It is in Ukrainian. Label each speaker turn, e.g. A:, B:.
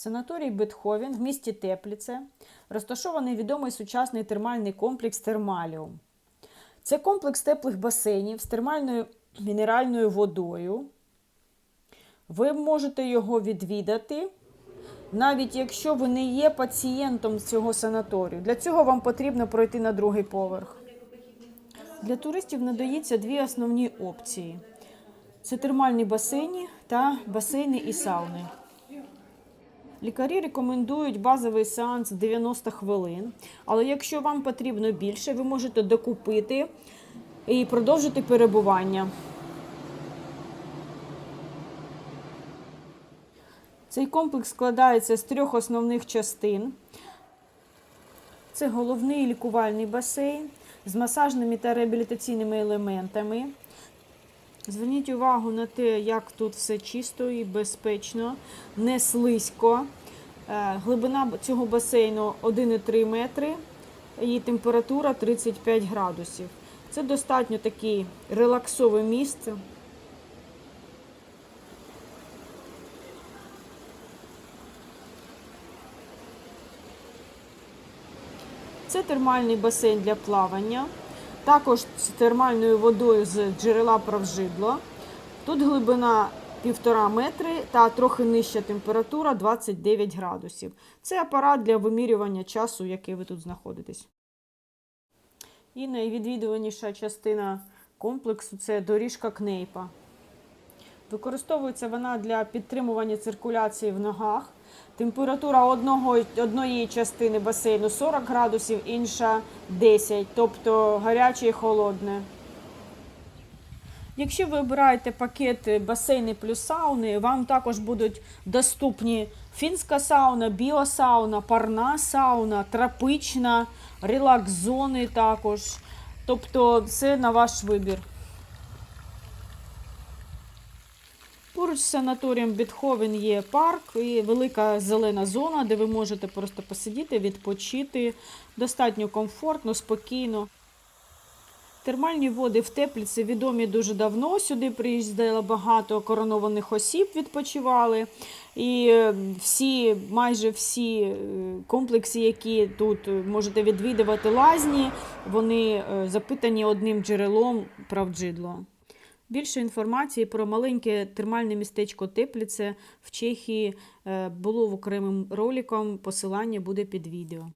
A: Санаторій Бетховен в місті Тепліце розташований відомий сучасний термальний комплекс Термаліум. Це комплекс теплих басейнів з термальною мінеральною водою. Ви можете його відвідати, навіть якщо ви не є пацієнтом цього санаторію. Для цього вам потрібно пройти на другий поверх. Для туристів надається дві основні опції: це термальні басейни та басейни і сауни. Лікарі рекомендують базовий сеанс 90 хвилин, але якщо вам потрібно більше, ви можете докупити і продовжити перебування. Цей комплекс складається з трьох основних частин. Це головний лікувальний басейн з масажними та реабілітаційними елементами. Зверніть увагу на те, як тут все чисто і безпечно, не слизько. Е, Глибина цього басейну 1,3 метри і температура 35 градусів. Це достатньо таке релаксове місце. Це термальний басейн для плавання, також з термальною водою з джерела Правжидло. Тут глибина 1,5 метри та трохи нижча температура 29 градусів. Це апарат для вимірювання часу, який ви тут знаходитесь. І найвідвідуваніша частина комплексу це доріжка Кнейпа. Використовується вона для підтримування циркуляції в ногах. Температура одного, одної частини басейну 40 градусів, інша 10, тобто гаряче і холодне. Якщо ви обираєте пакет басейни плюс сауни, вам також будуть доступні фінська сауна, біосауна, парна сауна, тропична, релакс-зони також. Тобто це на ваш вибір. Поруч з санаторієм Бетховен є парк і велика зелена зона, де ви можете просто посидіти, відпочити. Достатньо комфортно, спокійно. Термальні води в Тепліці відомі дуже давно. Сюди приїздило багато коронованих осіб, відпочивали. І е, всі, майже всі е, комплекси, які тут можете відвідувати лазні, вони е, запитані одним джерелом правджидло. Більше інформації про маленьке термальне містечко Тепліце в Чехії е, було в окремим роликом. Посилання буде під відео.